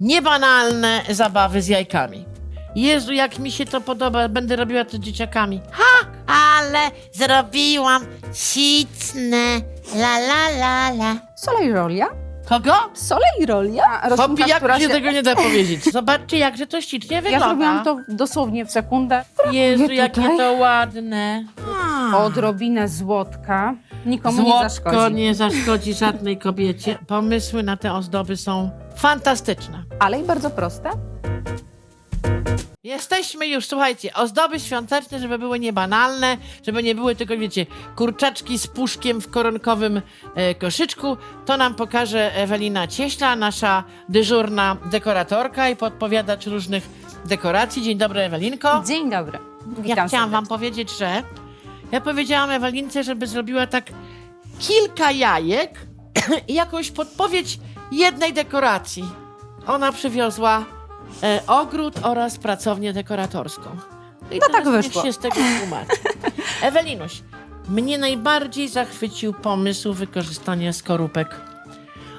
niebanalne zabawy z jajkami. Jezu, jak mi się to podoba, będę robiła to z dzieciakami. Ha! Ale zrobiłam sicne, la la la la. Solejrolia? Kogo? Solejrolia? Roślinka, jak która się tego nie da powiedzieć. Zobaczcie, jakże to ślicznie Ja wygląda. zrobiłam to dosłownie w sekundę. Jezu, jakie to ładne. Odrobinę złotka. Nikomu nie Złotko zaszkodzi. nie zaszkodzi żadnej kobiecie. Pomysły na te ozdoby są fantastyczne. Ale i bardzo proste. Jesteśmy już, słuchajcie, ozdoby świąteczne, żeby były niebanalne, żeby nie były tylko, wiecie, kurczaczki z puszkiem w koronkowym e, koszyczku. To nam pokaże Ewelina Cieśla, nasza dyżurna dekoratorka i podpowiadacz różnych dekoracji. Dzień dobry, Ewelinko. Dzień dobry. Ja Witam chciałam wam powiedzieć, że ja powiedziałam Ewelince, żeby zrobiła tak kilka jajek i jakąś podpowiedź jednej dekoracji. Ona przywiozła e, ogród oraz pracownię dekoratorską. No, i No teraz tak niech wyszło. się z tego tłumaczy. Ewelinuś, mnie najbardziej zachwycił pomysł wykorzystania skorupek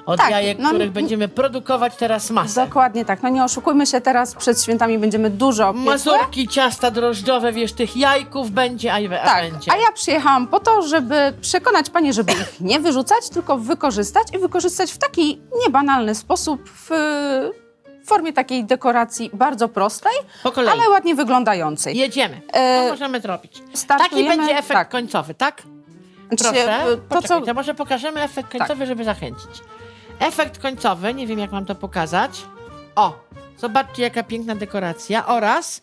od Tak, jajek, no, których będziemy produkować teraz masę. Dokładnie tak. No nie oszukujmy się, teraz przed świętami będziemy dużo piekłe. Mazurki, ciasta drożdżowe, wiesz, tych jajków będzie, a, a Tak, będzie. a ja przyjechałam po to, żeby przekonać Panie, żeby ich nie wyrzucać, tylko wykorzystać i wykorzystać w taki niebanalny sposób, w, w formie takiej dekoracji bardzo prostej, Po kolei. ale ładnie wyglądającej. Jedziemy. E, to możemy zrobić. Taki startujemy- będzie efekt tak. końcowy, tak? Znaczy, Proszę. e, To, Poczekaj, co, to może pokażemy efekt Tak. końcowy, żeby zachęcić. Efekt końcowy, nie wiem jak mam to pokazać. O, zobaczcie jaka piękna dekoracja. Oraz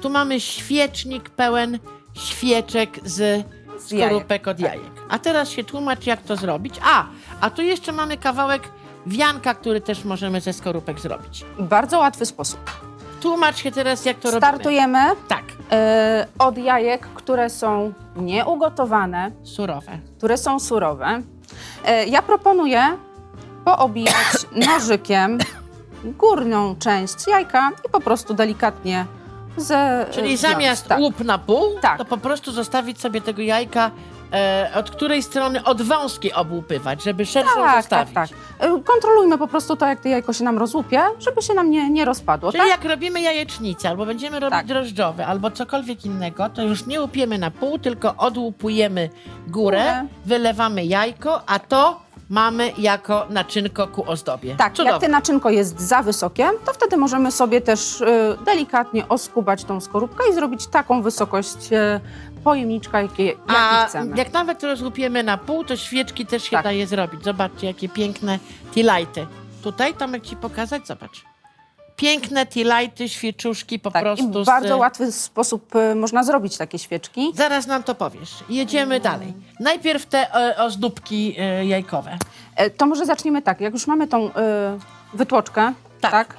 tu mamy świecznik pełen świeczek z Z jajek, skorupek od tak. jajek. A teraz się tłumacz jak to zrobić. A, a tu jeszcze mamy kawałek wianka, który też możemy ze skorupek zrobić. bardzo łatwy sposób. Tłumacz się teraz jak to robimy. Startujemy Tak, e, od jajek, które są nieugotowane, surowe. które są surowe. E, Ja proponuję poobijać nożykiem górną część jajka i po prostu delikatnie ze Czyli zamiast tak. łup na pół, Tak. to po prostu zostawić sobie tego jajka e, od której strony od wąskiej obłupywać, żeby szerszą Tak, tak, zostawić. tak. E, Kontrolujmy po prostu to, jak to jajko się nam rozłupie, żeby się nam nie, nie rozpadło. Czyli tak? jak robimy jajecznicę, albo będziemy robić Tak. drożdżowe, albo cokolwiek innego, to już nie łupiemy na pół, tylko odłupujemy górę, Górę. wylewamy jajko, a to mamy jako naczynko ku ozdobie. Tak, Cudowne. jak te naczynko jest za wysokie, to wtedy możemy sobie też y, delikatnie oskubać tą skorupkę i zrobić taką wysokość y, pojemniczka, jakie, jaki A chcemy. jak nawet rozłupiemy na pół, to świeczki też się Tak. daje zrobić. Zobaczcie, jakie piękne tea-lighty. Tutaj, Tomek, ci pokazać? Zobacz. Piękne tea-lighty, świeczuszki po tak, prostu. I w z- bardzo łatwy sposób y, można zrobić takie świeczki. Zaraz nam to powiesz. Jedziemy dalej. Najpierw te e, ozdóbki e, jajkowe. E, To może zaczniemy tak, jak już mamy tą y, wytłoczkę, Tak. tak,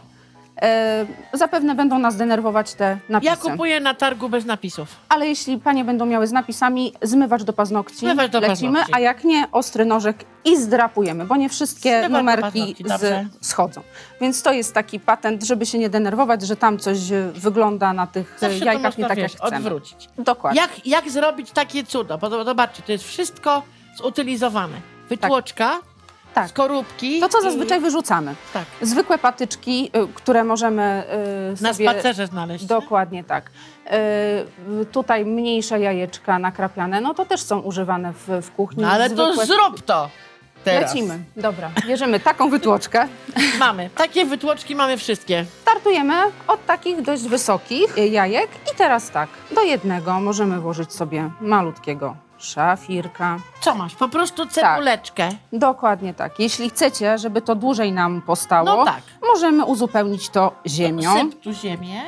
e, zapewne będą nas denerwować te napisy. Ja kupuję na targu bez napisów. Ale jeśli panie będą miały z napisami, zmywacz do paznokci, Zmywacz do lecimy, paznokci. a jak nie, ostry nożek i zdrapujemy, bo nie wszystkie Zmywacz do numerki paznokci, dobrze. z, schodzą. Więc to jest taki patent, żeby się nie denerwować, że tam coś e, wygląda na tych e, Zawsze to jajkach można, nie tak, wiesz, jak chcemy. odwrócić. Dokładnie. Jak, jak zrobić takie cudo? Bo to- zobaczcie, to jest wszystko zutylizowane. Wytłoczka, Tak. skorupki. To, co i- zazwyczaj wyrzucamy. Tak. Zwykłe patyczki, y, które możemy y, Na sobie... spacerze znaleźć. Dokładnie tak. Y, tutaj mniejsze jajeczka nakrapiane, no to też są używane w, w kuchni. No, ale to Zwykłe- zrób to teraz. Lecimy. Dobra, bierzemy taką wytłoczkę. Mamy. Takie wytłoczki mamy wszystkie. Startujemy od takich dość wysokich jajek i teraz tak, do jednego możemy włożyć sobie malutkiego szafirka. Co masz? Po prostu cebuleczkę. Dokładnie tak. Jeśli chcecie, żeby to dłużej nam postało, No tak. możemy uzupełnić to ziemią. Syp tu ziemię.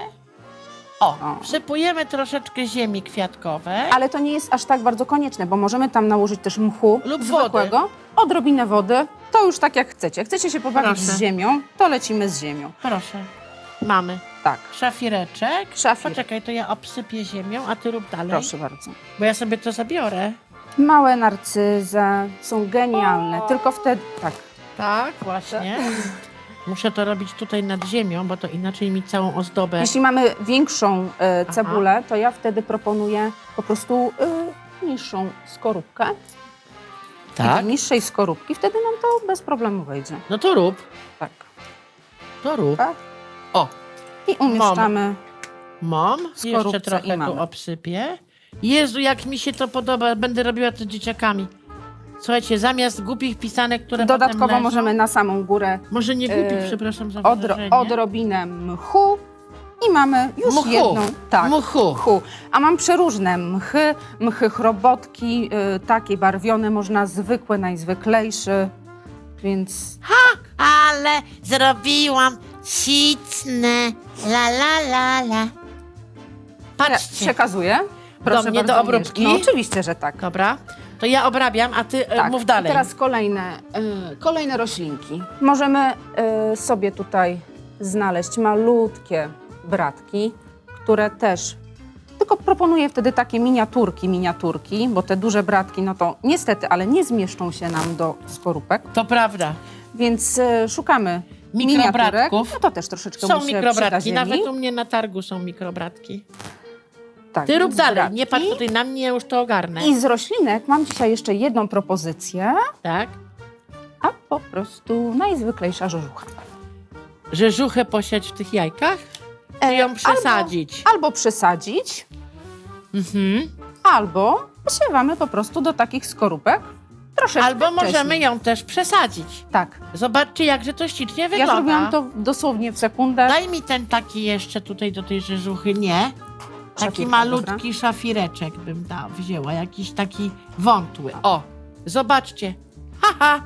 O, O. wsypujemy troszeczkę ziemi kwiatkowej. Ale to nie jest aż tak bardzo konieczne, bo możemy tam nałożyć też mchu Lub zwykłego, odrobinę wody. To już tak jak chcecie. Chcecie się pobawić Proszę. z ziemią, to lecimy z ziemią. Proszę. Mamy Tak, szafireczek. Szafir. Poczekaj, to ja obsypię ziemią, a ty rób dalej. proszę bardzo. Bo ja sobie to zabiorę. Małe narcyze są genialne, tylko wtedy... Tak, Tak, właśnie. Muszę to robić tutaj nad ziemią, bo to inaczej mi całą ozdobę. Jeśli mamy większą e, cebulę, to ja wtedy proponuję po prostu e, niższą skorupkę. I Tak? do niższej skorupki wtedy nam to bez problemu wejdzie. No to rób. Tak. To rób. Tak. O, I umieszczamy. mam. Jeszcze Skorupce trochę i tu mamy. obsypię. Jezu, jak mi się to podoba. Będę robiła to z dzieciakami. Słuchajcie, zamiast głupich pisanek, które potem Dodatkowo leżą, możemy na samą górę Może nie głupich, e, przepraszam za odro wyrażenie. odrobinę mchu i mamy już Mchu. jedną. Tak. Mchu. mchu. A mam przeróżne mchy, mchy chrobotki, y, takie barwione, można zwykłe, najzwyklejszy. Więc Ale zrobiłam śliczne, la la la la. Patrzcie. przekazuję. Proszę mnie bardzo, do obróbki? No oczywiście, że tak. Dobra, to ja obrabiam, a ty e, tak. mów dalej. I teraz kolejne, y, kolejne roślinki. Możemy y, sobie tutaj znaleźć malutkie bratki, które też. Tylko proponuję wtedy takie miniaturki, miniaturki, bo te duże bratki, no to niestety, ale nie zmieszczą się nam do skorupek, To prawda. więc y, szukamy Mikrobratków. No to też troszeczkę Są mu się przyda mikrobratki, ziemi. nawet u mnie na targu są mikrobratki. Tak, Ty rób więc dalej, bratki. nie patrz tutaj na mnie, ja już to ogarnę. I z roślinek mam dzisiaj jeszcze jedną propozycję, Tak? a po prostu najzwyklejsza żużucha. Rzeżuchę posiać w tych jajkach? Czy E, ją przesadzić? Albo przesadzić, Mhm. albo posiewamy po prostu do takich skorupek. Troszeczkę Albo możemy wcześniej. ją też przesadzić. Tak. Zobaczcie, jakże to ślicznie Ja wygląda. zrobiłam to dosłownie w sekundę. Daj mi ten taki jeszcze tutaj do tej rzeżuchy, nie? Taki Szafirka, malutki szafireczek bym dał, wzięła, jakiś taki wątły. O, zobaczcie. Haha!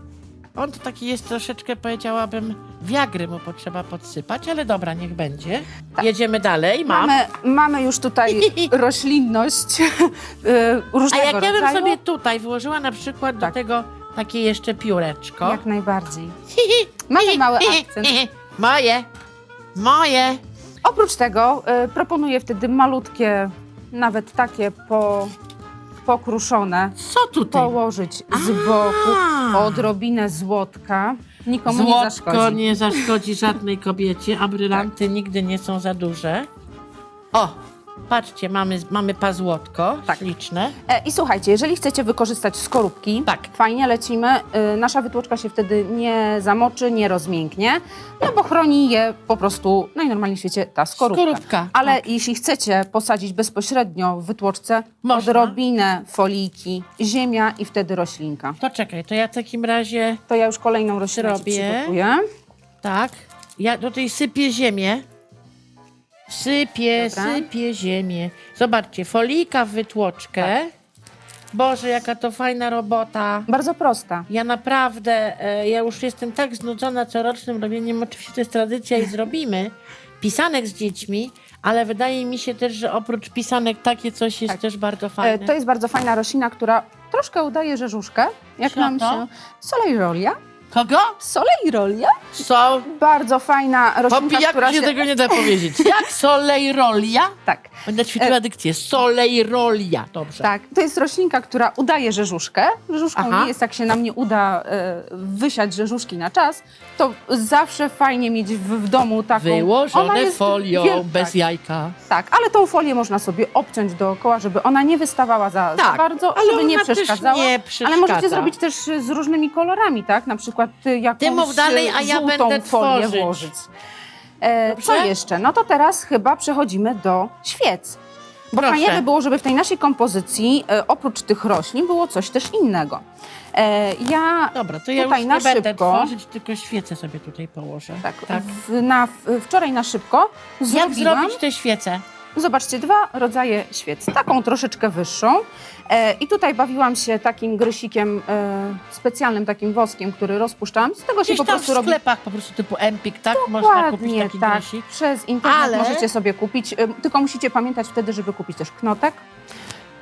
On to taki jest troszeczkę, powiedziałabym, wiagry mu potrzeba podsypać, ale dobra, niech będzie. Tak. Jedziemy dalej, mam. Mamy, mamy już tutaj roślinność y, A różnego jak ja bym rodzaju. sobie tutaj włożyła na przykład do Tak. tego takie jeszcze pióreczko. Jak najbardziej. Mamy mały akcent. Moje, moje. Oprócz tego y, proponuję wtedy malutkie, nawet takie po, pokruszone, Co tutaj? położyć z boku A. odrobinę złotka. Nikomu nie Złotko zaszkodzi. nie zaszkodzi żadnej kobiecie, a brylanty nigdy nie są za duże. O, patrzcie, mamy, mamy pazłotko Tak. śliczne. E, I słuchajcie, jeżeli chcecie wykorzystać skorupki, Tak. fajnie lecimy. Y, nasza wytłoczka się wtedy nie zamoczy, nie rozmięknie, no bo chroni je po prostu najnormalniej w świecie ta skorupka. Skorupka, Ale tak. jeśli chcecie posadzić bezpośrednio w wytłoczce, Można. odrobinę foliki, ziemia i wtedy roślinka. To czekaj, to ja w takim razie, To ja już kolejną Zrobię. przygotuję. tak, ja tutaj sypię ziemię. Sypię, Dobra. sypię ziemię. Zobaczcie, folika w wytłoczkę. Boże, jaka to fajna robota. Bardzo prosta. Ja naprawdę, e, ja już jestem tak znudzona corocznym robieniem, oczywiście to jest tradycja i zrobimy, pisanek z dziećmi, ale wydaje mi się też, że oprócz pisanek takie coś jest Tak. też bardzo E, fajne. to jest bardzo fajna roślina, która troszkę udaje rzeżuszkę. Jak nam to? się... Solejrolia. Kogo? Solejrolia? Są. Bardzo fajna roślinka, pijaku która się się... tego nie da powiedzieć. Jak solejrolia? Tak. Będę ćwiczyła E- dykcję. Solejrolia. Dobrze. Tak, to jest roślinka, która udaje rzeżuszkę. Rzeżuszką Aha. nie jest, jak się nam nie uda e, wysiać rzeżuszki na czas, to zawsze fajnie mieć w, w domu taką... Ona Wyłożone jest folią, wiel- bez tak, jajka. tak, ale tą folię można sobie obciąć dookoła, żeby ona nie wystawała za, za Tak, bardzo, ale żeby nie ona też przeszkadzała. nie Ale przeszkadza. możecie zrobić też z różnymi kolorami, tak? Na przykład y, jakąś Ty mów dalej, y, a ja żółtą będę folię tworzyć. włożyć. E, co jeszcze? No to teraz chyba przechodzimy do świec. Bo Proszę. fajnie by było, żeby w tej naszej kompozycji e, oprócz tych roślin było coś też innego. E, ja Dobra, to ja Tutaj już na nie będę szybko. tworzyć, tylko świecę sobie tutaj położę. tak, tak. W, na, w, wczoraj na szybko Jak zrobiłam, zrobić te świece? Zobaczcie, dwa rodzaje świec. Taką troszeczkę wyższą. E, I tutaj bawiłam się takim grysikiem e, specjalnym, takim woskiem, który rozpuszczam. Z tego się Gdzieś po tam w prostu robi sklepach po prostu typu Empik, tak? Można kupić Dokładnie taki tak. grysik. Przez internet Ale- możecie sobie kupić, ym, tylko musicie pamiętać wtedy, żeby kupić też knotek,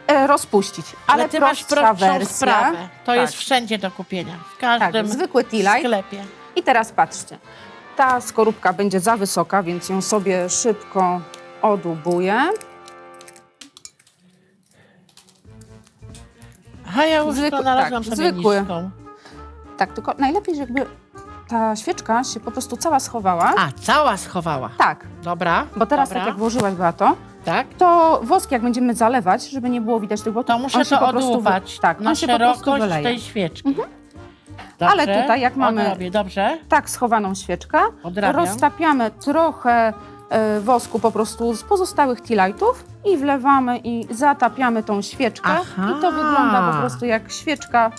e, rozpuścić. Ale, Ale ty masz prostsza prostszą wersja. sprawę. To Tak. jest wszędzie do kupienia. W Tak, każdym zwykły tea light. sklepie. I teraz patrzcie. Ta skorupka będzie za wysoka, więc ją sobie szybko odubuję. A ja już Zwykły- to znalazłam tak, sobie zwykły. niską. Tak, tylko najlepiej, żeby ta świeczka się po prostu cała schowała. A, cała schowała. Tak, Dobra. bo teraz dobra. tak jak włożyłaś, Beato, Tak? to wosk jak będziemy zalewać, żeby nie było widać błotów, To muszę on się to po prostu wy- odłupać Tak, na on się po prostu szerokość wyleje. tej świeczki. Dobrze. Ale tutaj jak mamy- Odrobię, dobrze? tak schowaną świeczkę, Odrabiam. roztapiamy trochę wosku po prostu z pozostałych tea-lightów i wlewamy i zatapiamy tą świeczkę Aha. i to wygląda po prostu jak świeczka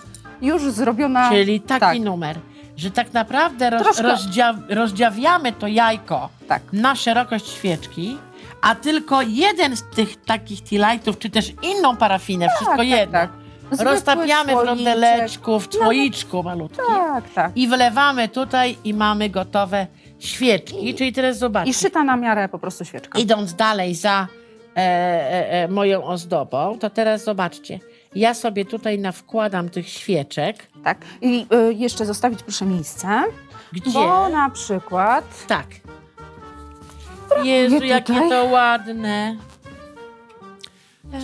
już zrobiona. Czyli taki tak. numer, że tak naprawdę roz, Troszkę- rozdzia, rozdziawiamy to jajko Tak. na szerokość świeczki, a tylko jeden z tych takich tea-lightów, czy też inną parafinę, wszystko tak, jedno, tak. Zwykły roztapiamy w słoiczek. rondeleczku, w słoiczku malutkim Tak, tak. i wlewamy tutaj i mamy gotowe świeczki. Czyli teraz zobaczcie, I szyta na miarę po prostu świeczka. idąc dalej za e, e, e, moją ozdobą, to teraz zobaczcie, ja sobie tutaj nawkładam tych świeczek. Tak. I y, jeszcze zostawić proszę miejsce, Gdzie? bo na przykład Tak. Jezu, jakie tutaj. to ładne.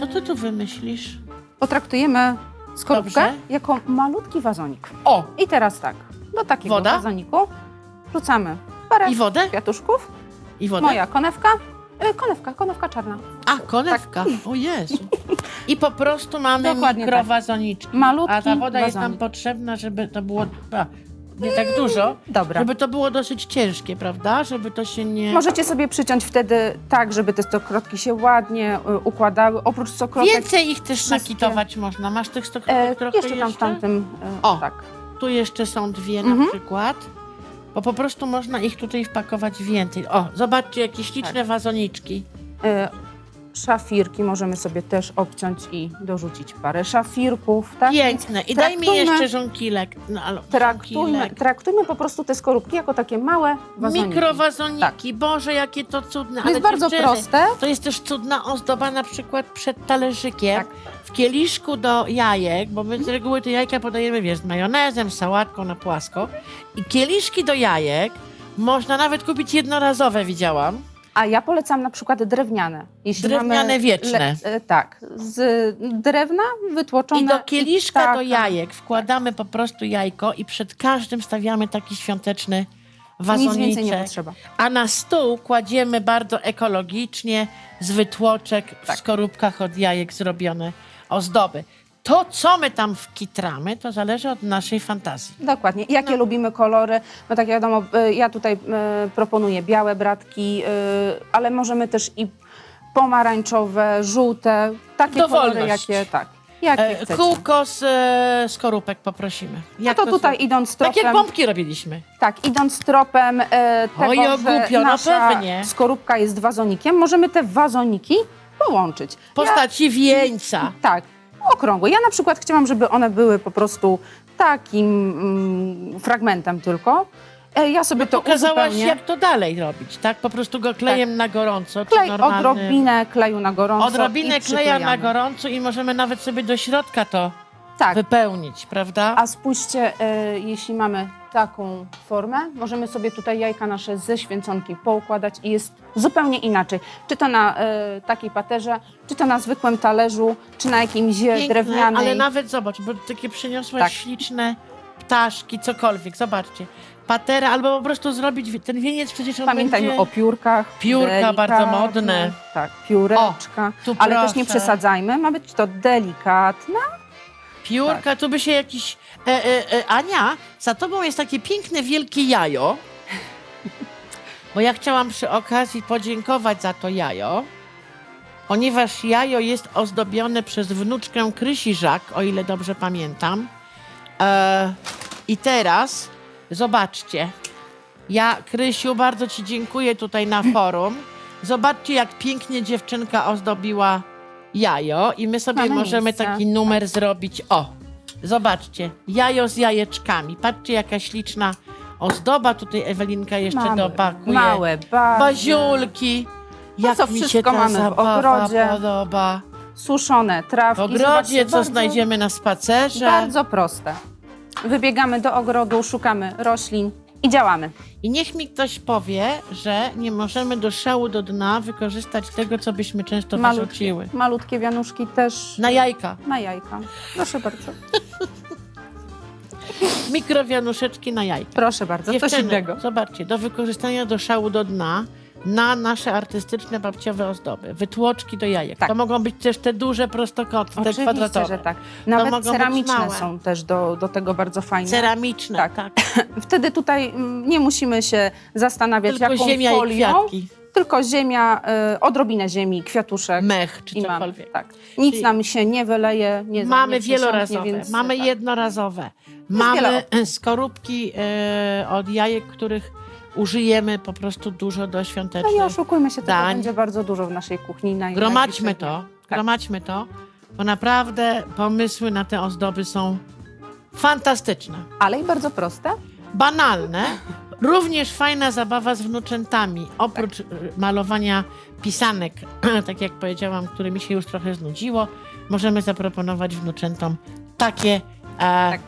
Co ty tu wymyślisz? potraktujemy skorupkę Dobrze. jako malutki wazonik. O, I teraz tak, do takiego Woda? wazoniku wrzucamy parę i wodę? kwiatuszków, I wodę? moja konewka, y, konewka, konewka czarna. A, konewka. O Jezu. I po prostu mamy Dokładnie mikrowazoniczki. Malutki A ta woda jest nam wazonik. potrzebna, żeby to było... A, nie tak dużo. Dobra. Żeby to było dosyć ciężkie, prawda? Żeby to się nie... Możecie sobie przyciąć wtedy tak, żeby te stokrotki się ładnie y, układały. Oprócz stokrotek, Więcej ich też wszystkie- nakitować można. Masz tych stokrotek e, trochę jeszcze tam w tamtym, y, O. tak. Tu jeszcze są dwie na Mhm. przykład. Bo po prostu można ich tutaj wpakować więcej. O, zobaczcie, jakie śliczne Tak. wazoniczki. Y, Szafirki możemy sobie też obciąć i dorzucić parę szafirków, tak? Piękne. I daj mi traktujmy- jeszcze żonkilek. No, ale Traktujmy, żonkilek. traktujmy po prostu te skorupki jako takie małe wazoniki. Mikrowazoniki. Boże, jakie to cudne. To jest ale bardzo dziewczyny, proste. To jest też cudna ozdoba na przykład przed talerzykiem. Tak. W kieliszku do jajek, bo my z reguły te jajka podajemy, wiesz, z majonezem, z sałatką na płasko. I kieliszki do jajek można nawet kupić jednorazowe, widziałam. A ja polecam na przykład drewniane. Jeśli Drewniane mamy wieczne. e, tak, z drewna wytłoczone. I do kieliszka tak, do jajek wkładamy po prostu jajko i przed każdym stawiamy taki świąteczny Nic więcej nie wazoniczek. potrzeba. A na stół kładziemy bardzo ekologicznie z wytłoczek Tak. w skorupkach od jajek zrobione ozdoby. To, co my tam wkitramy, to zależy od naszej fantazji. Dokładnie. Jakie lubimy kolory? No tak wiadomo, e, ja tutaj e, proponuję białe bratki, e, ale możemy też i pomarańczowe, żółte, takie Dowolność. kolory, jakie tak. Jakie E, chcecie. kółko z e, skorupek poprosimy. No Jak to tutaj zrobić? idąc Tak tropem, jak pompki robiliśmy. tak, idąc tropem e, tego, Oj, o że głupio, no nasza pewnie. skorupka jest wazonikiem, możemy te wazoniki połączyć. W postaci wieńca. Tak, okrągłe. Ja na przykład chciałam, żeby one były po prostu takim mm, fragmentem tylko. E, Ja sobie to Pokazałaś, uzupełnię. jak to dalej robić, tak? Po prostu go klejem na gorąco, czy Klej, normalny... odrobinę kleju na gorąco Odrobinę i kleja przyklejamy. na gorąco i możemy nawet sobie do środka to Tak, wypełnić, prawda? a spójrzcie, e, jeśli mamy taką formę, możemy sobie tutaj jajka nasze ze święconki poukładać i jest zupełnie inaczej. Czy to na e, takiej paterze, czy to na zwykłym talerzu, czy na jakimś Piękne, drewnianej. ale nawet zobacz, bo takie przyniosłaś Tak. śliczne ptaszki, cokolwiek, zobaczcie. Patera, albo po prostu zrobić ten wieniec, przecież on Pamiętajmy będzie... o piórkach. Piórka bardzo delikatne. modne. Tak, pióreczka. tu ale też nie proszę. przesadzajmy, ma być to delikatne. Piórka, Tak. tu by się jakiś... E, e, e, Ania, za tobą jest takie piękne, wielkie jajo. Bo ja chciałam przy okazji podziękować za to jajo, ponieważ jajo jest ozdobione przez wnuczkę Krysi Żak, o ile dobrze pamiętam. E, I teraz zobaczcie. Ja, Krysiu, bardzo Ci dziękuję tutaj na forum. Zobaczcie, jak pięknie dziewczynka ozdobiła jajo i my sobie Mamy możemy miejsce. taki numer zrobić. O, zobaczcie, jajo z jajeczkami. Patrzcie, jaka śliczna ozdoba. Tutaj Ewelinka jeszcze Małe, dopakuje. małe bazy. Baziulki. Jak co mi się wszystko ta mamy w zabawa ogrodzie. podoba. Suszone trawki. W ogrodzie, Zobaczcie, co bardzo, znajdziemy na spacerze. Bardzo proste. Wybiegamy do ogrodu, szukamy roślin i działamy. I niech mi ktoś powie, że nie możemy do szału do dna wykorzystać tego, co byśmy często Malutkie, wyrzuciły. malutkie wianuszki też Na jajka. na jajka. Proszę bardzo. Mikrowianuszeczki na jajka. Proszę bardzo, coś Dziewczyny, innego. zobaczcie, do wykorzystania do szału do dna na nasze artystyczne babciowe ozdoby. Wytłoczki do jajek. Tak. To mogą być też te duże prostokąty, te Oczywiście, kwadratowe. że tak. Nawet ceramiczne są też do, do tego bardzo fajne. Ceramiczne, tak. Tak. Wtedy tutaj mm, nie musimy się zastanawiać, Tylko jaką ziemia folią, i kwiatki. tylko ziemia, y, odrobinę ziemi, kwiatuszek. Mech czy i mamy, cokolwiek. tak. Nic Czyli nam się nie wyleje, nie Mamy nie wielorazowe, więc, mamy tak. jednorazowe, mamy skorupki e, od jajek, których użyjemy po prostu dużo do No świątecznych. nie oszukujmy się, tego dań. będzie bardzo dużo w naszej kuchni. Na Gromadźmy najbliższych to, dniach. Tak. gromadźmy to, bo naprawdę pomysły na te ozdoby są fantastyczne. Ale i bardzo proste. banalne. Również fajna zabawa z wnuczętami. Oprócz y, malowania pisanek, tak jak powiedziałam, które mi się już trochę znudziło, możemy zaproponować wnuczętom takie e, Tak.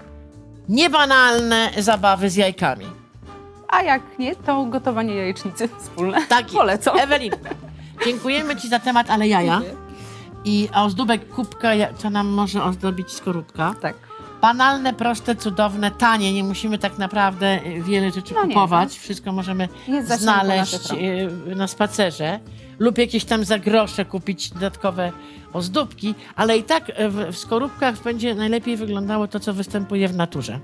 niebanalne zabawy z jajkami. A jak nie, to gotowanie jajecznicy wspólne. Tak. Polecam. Ewelinka, dziękujemy Ci za temat, ale jaja. I ozdóbek kubka, ja- co nam może ozdobić skorupka. Tak. Banalne, proste, cudowne, tanie. Nie musimy tak naprawdę y, wiele rzeczy No nie, kupować. Wszystko możemy Jest zasięgu znaleźć naszych y, na spacerze lub jakieś tam za grosze kupić dodatkowe ozdóbki, ale i tak y, w, w skorupkach będzie najlepiej wyglądało to, co występuje w naturze.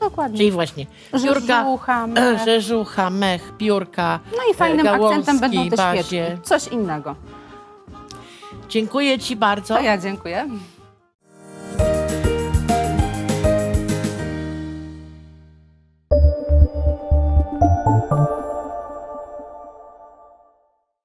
Dokładnie. Czyli właśnie piórka, Rzeżucha, mech. rzeżucha, mech, piórka. No i fajnym gałązki, akcentem będą te bazie. świeczki. Coś innego. Dziękuję Ci bardzo. To ja dziękuję.